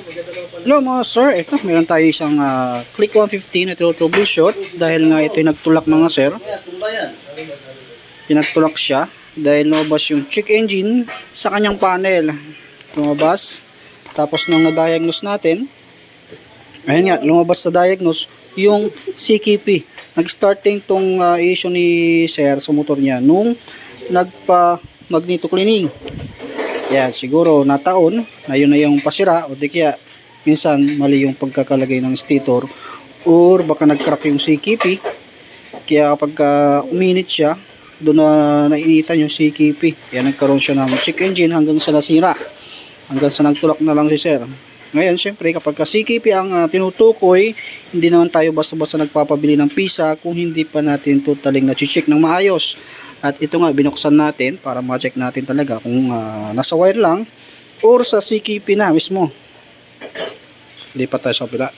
Hello mga sir, ito meron tayo isang ah, Click 115 na troubleshoot dahil nga ito yung nagtulak mga sir. Pinagtulak siya dahil lumabas yung check engine sa kanyang panel. Lumabas. Tapos nung na-diagnose natin, ayun nga, lumabas sa diagnose yung CKP. Nag-starting tong ah, issue ni sir sa motor niya nung nagpa magneto cleaning. Yan, siguro nataon na yun na yung pasira o di kaya minsan mali yung pagkakalagay ng stator or baka nag-crack yung CKP kaya kapag ah, uminit siya doon na nainitan yung CKP kaya nagkaroon siya ng check engine hanggang sa nasira. Hanggang sa nagtulak na lang si sir. Ngayon syempre kapag ka CKP ang ah, tinutukoy hindi naman tayo basta-basta nagpapabili ng pisa kung hindi pa natin totaling na-check ng maayos at ito nga binuksan natin para ma-check natin talaga kung ah, nasa wire lang or sa CKP na mismo lipat tayo sa kabila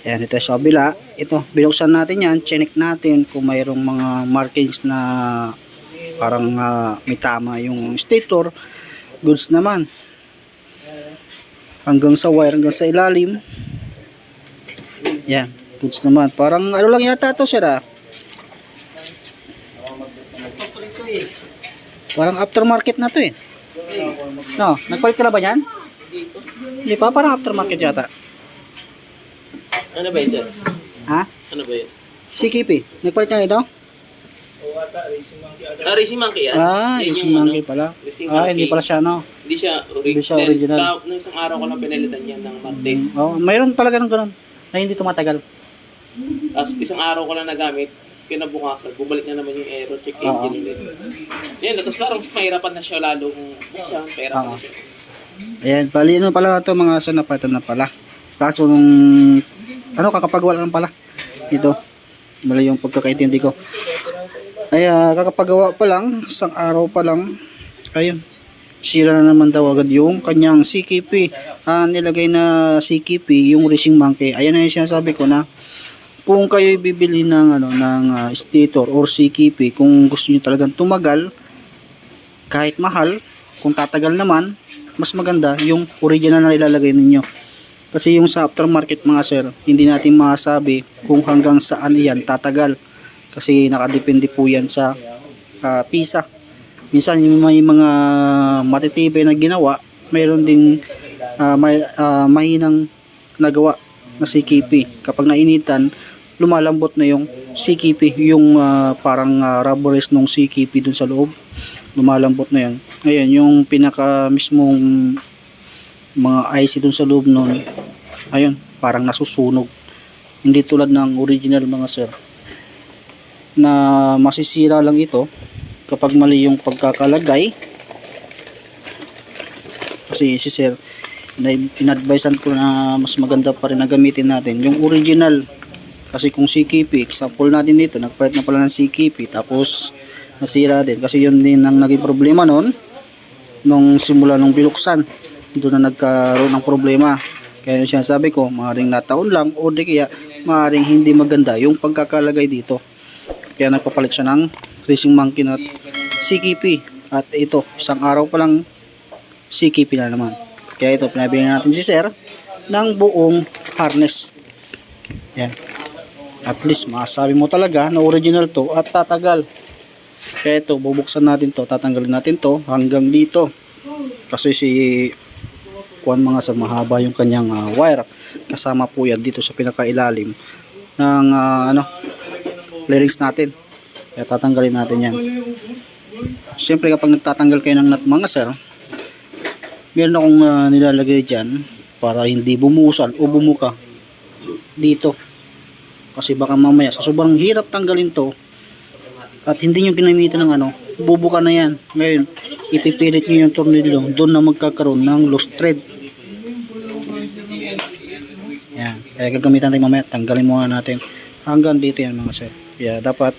Ayan, ito sa kabila. Ito, binuksan natin yan. Chinek natin kung mayroong mga markings na parang ah, may tama yung stator. Goods naman. Hanggang sa wire, hanggang sa ilalim. Yan, goods naman. Parang ano lang yata to sir ah. Parang aftermarket na to eh. No, nagpalit ka na ba yan? Hindi pa, parang aftermarket yata. Ano ba yun, sir? Ha? Ano ba yun? CKP, nagpalit ka na ito? Ah, Racing Monkey yan? Ah, Yan yung monkey pala. Racing Ah, Monkey. hindi pala siya, no? Hindi siya, ori- Hindi siya Then, original. ka- nung isang araw ko lang pinalitan yan ng Martes. Oh, mayroon talaga ng ganun na hindi tumatagal. Tapos isang araw ko lang nagamit, kinabukasan, bumalik na naman yung aero check engine ulit. Yan, tapos parang mas mahirapan na siya lalong buksan, Oo. pahirapan na siya. Ayan, bali ano pala ito mga sanapatan na pala. Kaso nung ano kakapagawa lang pala. Ito. Mali yung pagkakaintindi ko. Ay, ah, kakapagawa pa lang, isang araw pa lang. Ayun. Sira na naman daw agad yung kanyang CKP. Ah, nilagay na CKP yung racing monkey. Ayan na yung sinasabi ko na kung kayo bibili ng ano ng ah, stator or CKP kung gusto niyo talagang tumagal kahit mahal kung tatagal naman mas maganda yung original na ilalagay ninyo. Kasi yung sa aftermarket mga sir hindi natin masabi kung hanggang saan yan tatagal. Kasi nakadepende po yan sa ah, pisa. Minsan yung may mga matitibay na ginawa mayroon ding ah, may, ah, mahinang nagawa na CKP kapag nainitan lumalambot na yung CKP yung ah, parang uh, rubberized nung CKP dun sa loob. Lumalambot na yan. Ngayon yung pinaka mismong mga IC dun sa loob nun ayun parang nasusunog. Hindi tulad ng original mga sir na masisira lang ito kapag mali yung pagkakalagay. Kasi si sir na inadvisean ko na mas maganda pa rin na gamitin natin yung original kasi kung CKP example natin dito nagpalit na pala ng CKP tapos nasira din. Kasi yun din ang naging problema noon nung simula nung biluksan doon na nagkaroon ng problema. Kaya yung sinasabi ko maaaring nataon lang o di kaya maaaring hindi maganda yung pagkakalagay dito. Kaya nagpapalit siya ng racing monkey na CKP at ito isang araw pa lang CKP na naman. Kaya ito pinabili natin si sir ng buong harness. Yan at least masabi mo talaga na original to at tatagal. Kaya ito bubuksan natin to tatanggalin natin to hanggang dito. Kasi si kuan mga sa mahaba yung kanyang ah, wire. Kasama po yan dito sa pinakailalim ng ah, ano clearings natin. Kaya tatanggalin natin yan. Syempre kapag nagtatanggal kayo ng nut mga sir meron akong ah, nilalagay dyan para hindi bumusan o bumuka dito kasi baka mamaya sa sobrang hirap tanggalin to at hindi nyo ginamitan ng ano bubuka na yan. Ngayon ipipilit nyo yung tornilyo doon na magkakaroon ng loose thread. Yan. Kaya gagamitan natin mamaya tanggalin muna natin. Hanggang dito yan mga sir. Kaya dapat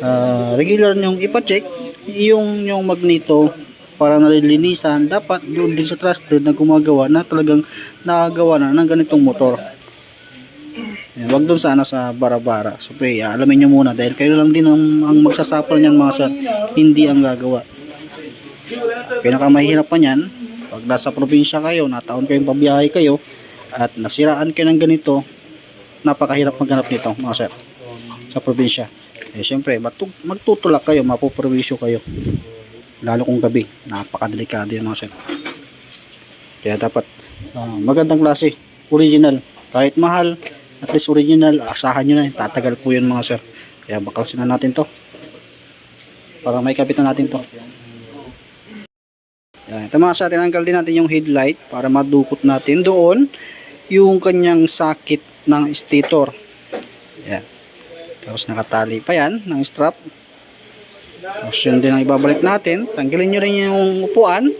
ah, regular nyong ipacheck yung yung magneto para nalilinisan. Dapat doon din sa trusted na gumagawa na talagang nakagawa na ng ganitong motor yan, wag doon sana sa bara-bara. Siyempre, ah, alamin nyo muna dahil kayo lang din ang, ang magsasapal niyan mga sir, hindi ang gagawa. Pinakamahirap pa niyan, pag nasa probinsya kayo, nataon kayong pabiyahe kayo, at nasiraan kayo ng ganito, napakahirap maghanap nito, mga sir, sa probinsya. Eh, syempre, magtutulak kayo, mapuprovisyo kayo. Lalo kung gabi, napakadelikado yun, mga sir. Kaya dapat, ah, magandang klase, original. Kahit mahal, at least original, asahan nyo na, tatagal po yun, mga sir. Kaya bakalsin na natin to. Para may kapitan natin to. Yan. Ito mga sa tinanggal din natin yung headlight para madukot natin doon yung kanyang sakit ng stator. Yan. Tapos nakatali pa yan ng strap. Tapos yun din ang ibabalik natin. Tanggalin nyo rin yung upuan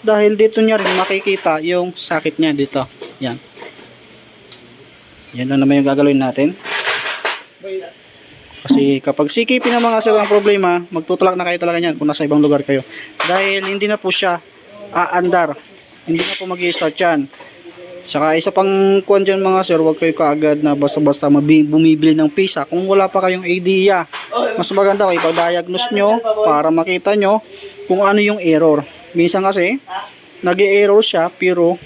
dahil dito nyo rin makikita yung sakit niya dito. Yan. Yan lang naman yung gagalawin natin. Kasi kapag CKP na mga sir ang problema, magtutulak na kayo talaga niyan kung nasa ibang lugar kayo. Dahil hindi na po siya aandar. Hindi na po mag start yan. Saka isa pang kuwan dyan mga sir, huwag kayo kaagad na basta-basta mabi- bumibili ng pisa kung wala pa kayong idea. Mas maganda kung ipag-diagnose nyo para makita nyo kung ano yung error. Minsan kasi, nag error siya pero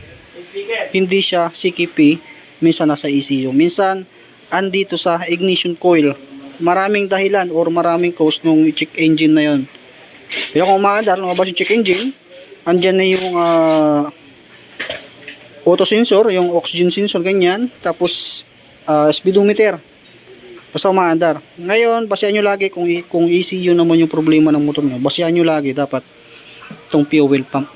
hindi siya CKP, minsan nasa ECU. Minsan, andito sa ignition coil. Maraming dahilan or maraming cause nung check engine na yon. Pero kung umaandar, lumabas yung check engine, andyan na yung ah, auto sensor, yung oxygen sensor, ganyan. Tapos, ah, speedometer. Basta umaandar. Ngayon, basehan nyo lagi kung, kung ECU naman yung problema ng motor nyo. Basehan nyo lagi dapat itong fuel pump.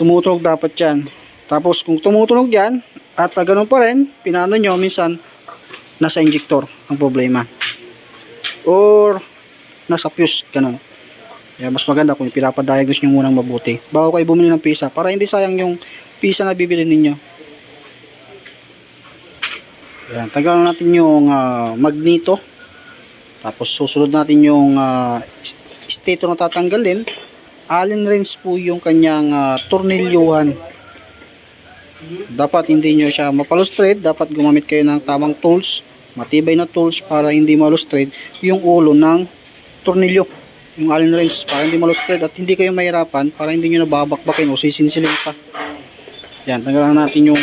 Tumutunog dapat yan. Tapos kung tumutunog yan, at uh, ganun pa rin, pinano nyo, minsan, nasa injector ang problema. Or, nasa fuse, ganun. Kaya mas maganda kung pinapadiagnose nyo munang mabuti. Bago kayo bumili ng pisa, para hindi sayang yung pisa na bibili ninyo. Yan, tagalan natin yung ah, magneto. Tapos susunod natin yung uh, stator na tatanggalin. Allen wrench po yung kanyang ah, tornilyuhan. Dapat hindi nyo siya mapalustrate. Dapat gumamit kayo ng tamang tools. Matibay na tools para hindi malustrate yung ulo ng tornilyo. Yung allen wrench para hindi malustrate at hindi kayo mahirapan para hindi nyo nababakbakin o sisinsilin pa. Yan, tanggalan natin yung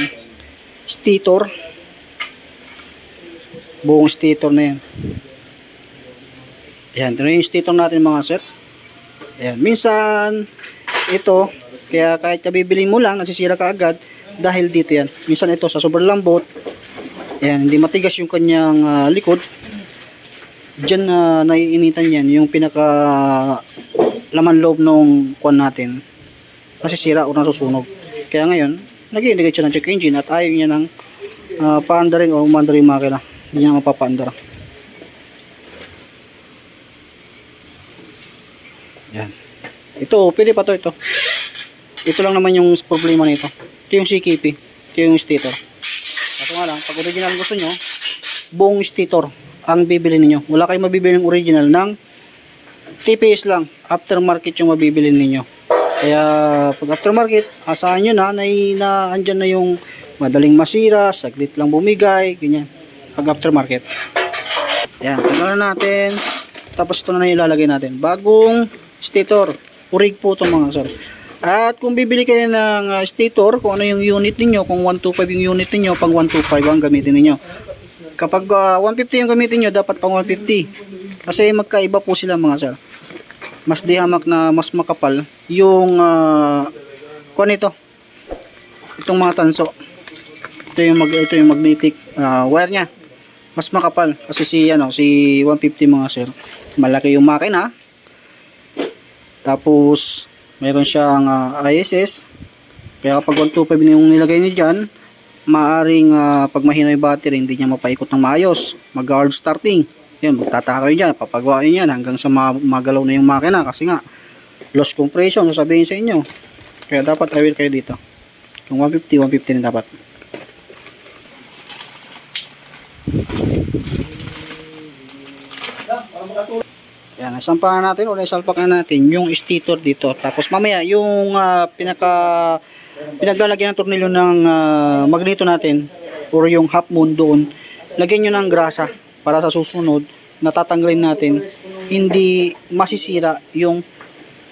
stator. Buong stator na yan. Yan, ito yung stator natin mga set. Ayan, minsan ito, kaya kahit kabibili mo lang, nasisira ka agad dahil dito yan. Minsan ito sa sobrang lambot, ayan, hindi matigas yung kanyang ah, likod. Diyan na naiinitan yan, yung pinaka laman loob nung kwan natin, nasisira o nasusunog. Kaya ngayon, nag-i-indicate siya ng check engine at ayaw niya ng uh, paandarin o umandarin yung makina. Hindi niya mapapaandar. Yan. Ito, pwede pa to ito. Ito lang naman yung problema nito. Ito yung CKP. Ito yung stator. Kaso nga lang, pag original gusto nyo, buong stator ang bibili ninyo. Wala kayong mabibili ng original ng TPS lang. Aftermarket yung mabibili ninyo. Kaya pag aftermarket, asahan nyo na na, na andyan na yung madaling masira, saglit lang bumigay, ganyan. Pag aftermarket. Yan, tanggalan natin. Tapos ito na na ilalagay natin. Bagong stator. Urig po ito mga sir. At kung bibili kayo ng uh, stator, kung ano yung unit ninyo, kung 125 yung unit ninyo, pang 125 ang gamitin ninyo. Kapag uh, 150 yung gamitin nyo, dapat pang 150. Kasi magkaiba po sila mga sir. Mas dihamak na mas makapal yung uh, kung ito. Itong mga tanso. Ito yung, mag, ito yung magnetic uh, wire niya mas makapal kasi si ano si 150 mga sir malaki yung makina tapos meron siyang ah, ISS kaya kapag 125 na yung nilagay niyo dyan maaring ah, pag mahina yung battery hindi niya mapaikot ng maayos. Mag hard starting. Yun magtataka kayo dyan papagawain yan hanggang sa ma- magalaw na yung makina. Kasi nga loss compression sasabihin sa inyo? Kaya dapat aware kayo dito. Kung 150 150 na dapat Yan, nasampahan natin o naisalpak na natin yung stator dito. Tapos mamaya yung ah, pinaka pinaglalagyan ng tornilyo ng ah, magneto natin or yung half moon doon, lagyan nyo ng grasa para sa susunod natatanggalin natin hindi masisira yung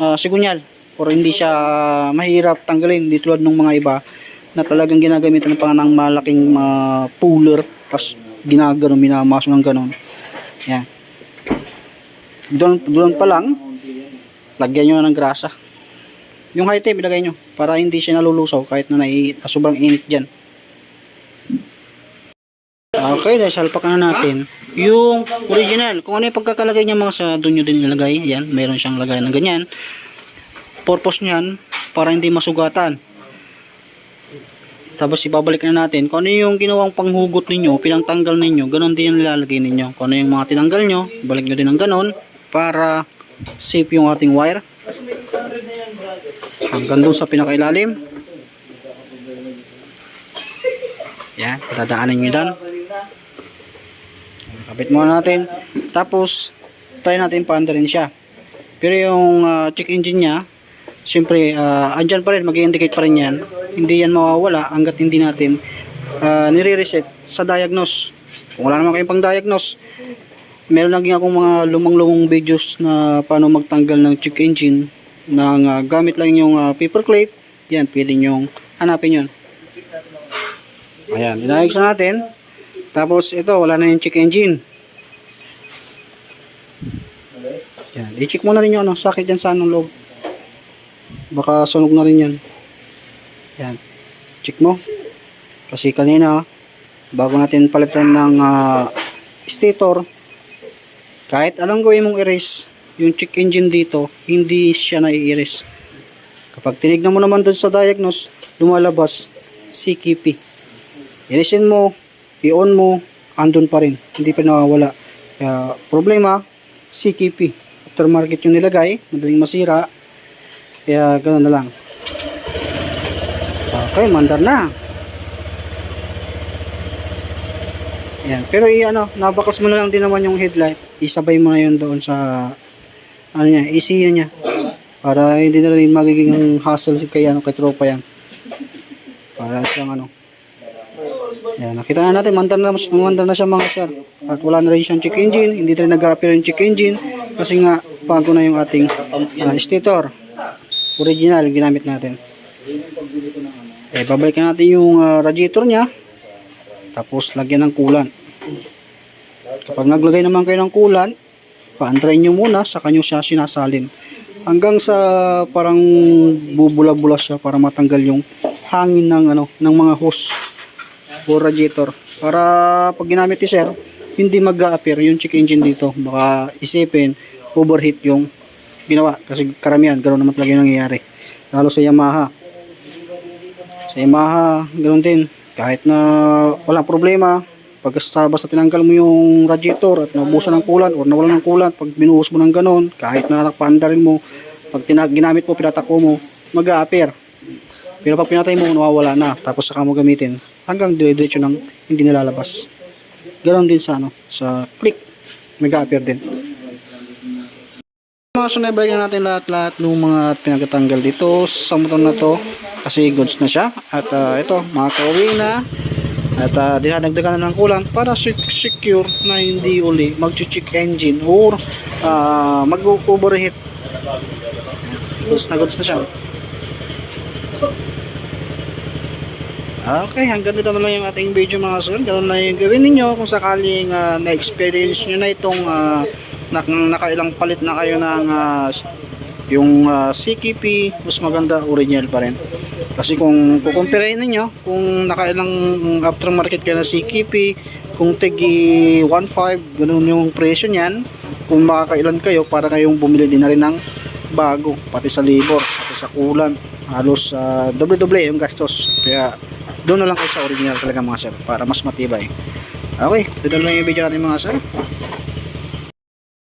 ah, sigunyal or hindi siya mahirap tanggalin. Hindi tulad ng mga iba na talagang ginagamitan ng malaking uh, puller tapos ginagano minamaso ng ganon. Yan doon, doon pa lang lagyan nyo na ng grasa yung high tape ilagay nyo para hindi siya nalulusaw kahit na nai, na sobrang init dyan Okay, dahil salpak na natin. Yung original, kung ano yung pagkakalagay niya mga sa doon nyo din nilagay. Ayan, meron siyang lagay ng ganyan. Purpose niyan, para hindi masugatan. Tapos ibabalik na natin kung ano yung ginawang panghugot ninyo, pinangtanggal ninyo, ganun din yung nilalagay ninyo. Kung ano yung mga tinanggal nyo, balik nyo din ng ganun para safe yung ating wire. Hanggang doon sa pinakailalim. Yan, dadaanan nyo dan. Kapit muna natin. Tapos, try natin paandarin siya. Pero yung ah, check engine niya, siyempre, uh, andyan pa rin, mag-indicate pa rin yan. Hindi yan mawawala hanggat hindi natin ah, nire-reset sa diagnose. Kung wala naman kayong pang-diagnose, meron lagi akong mga lumang-lumang videos na paano magtanggal ng check engine ng ah, gamit lang yung ah, paper clip. Yan, pwede nyo hanapin yun. Ayan, inayos na natin. Tapos ito, wala na yung check engine. Yan, i-check mo na rin yung ano, sakit yan sa anong loob. Baka sunog na rin yan. Yan, check mo. Kasi kanina, bago natin palitan ng ah, stator, kahit anong gawin mong erase, yung check engine dito, hindi siya na-erase. Kapag tinignan mo naman doon sa diagnose, lumalabas CKP. Ilisin mo, i-on mo, andun pa rin. Hindi pa nawawala. Kaya, problema, CKP. Aftermarket yung nilagay, madaling masira. Kaya, gano'n na lang. Okay, mandar na. Yan. Pero i-ano, nabaklas mo na lang din naman yung headlight. Isabay mo na yun doon sa ano niya, ECU niya. Para hindi na rin magiging hassle si kay ano kay tropa yan. Para siyang ano. Yan, nakita na natin, mandar na, mandar na siya mga sir. At wala na rin siyang check engine, hindi rin nag-appear yung check engine kasi nga bago na yung ating uh, stator. Original ginamit natin. Eh, babalikan natin yung ah, radiator niya. Tapos lagyan ng kulan. Kapag naglagay naman kayo ng kulan, paantrayin nyo muna, sa kanyo siya sinasalin. Hanggang sa parang bubula-bula siya para matanggal yung hangin ng ano ng mga hose o radiator. Para pag ginamit ni sir, hindi mag-a-appear yung check engine dito. Baka isipin, overheat yung ginawa. Kasi karamihan, ganoon naman talaga yung nangyayari. Lalo sa Yamaha. Sa Yamaha, ganoon din. Kahit na walang problema, pag sa basta tinanggal mo yung radiator at naubusan ng kulan o nawalan ng kulan, pag binuhos mo ng ganon, kahit na nakapanda rin mo, pag tinag ginamit mo, pinatako mo, mag-a-appear. Pero pag pinatay mo, nawawala na. Tapos saka mo gamitin. Hanggang dire-diretso nang hindi nalalabas. Ganon din sa ano, sa click. Mag-a-appear din. Mga sunay, balikan natin lahat-lahat ng mga pinagtatanggal dito sa motor na to. Kasi goods na siya. At ah, ito, mga kauwi na. At uh, dinadagdagan na ng kulang para sec- secure na hindi uli mag-check engine or ah, mag-overheat. Goods na goods na siya. Okay, hanggang dito na lang yung ating video mga sir. Ganun na yung gawin ninyo kung sakaling ah, na-experience nyo na itong uh, nak nakailang palit na kayo ng s- yung ah, CKP, mas maganda original pa rin. Kasi kung kukumpirahin ninyo, kung nakailang aftermarket kayo na CKP, kung tigi 1.5, ganun yung presyo niyan, kung makakailan kayo, para kayong bumili din na rin ng bago, pati sa labor, pati sa kulan, halos uh, doble-doble yung gastos. Kaya doon na lang kayo sa original talaga mga sir, para mas matibay. Okay, dito na lang yung video natin mga sir.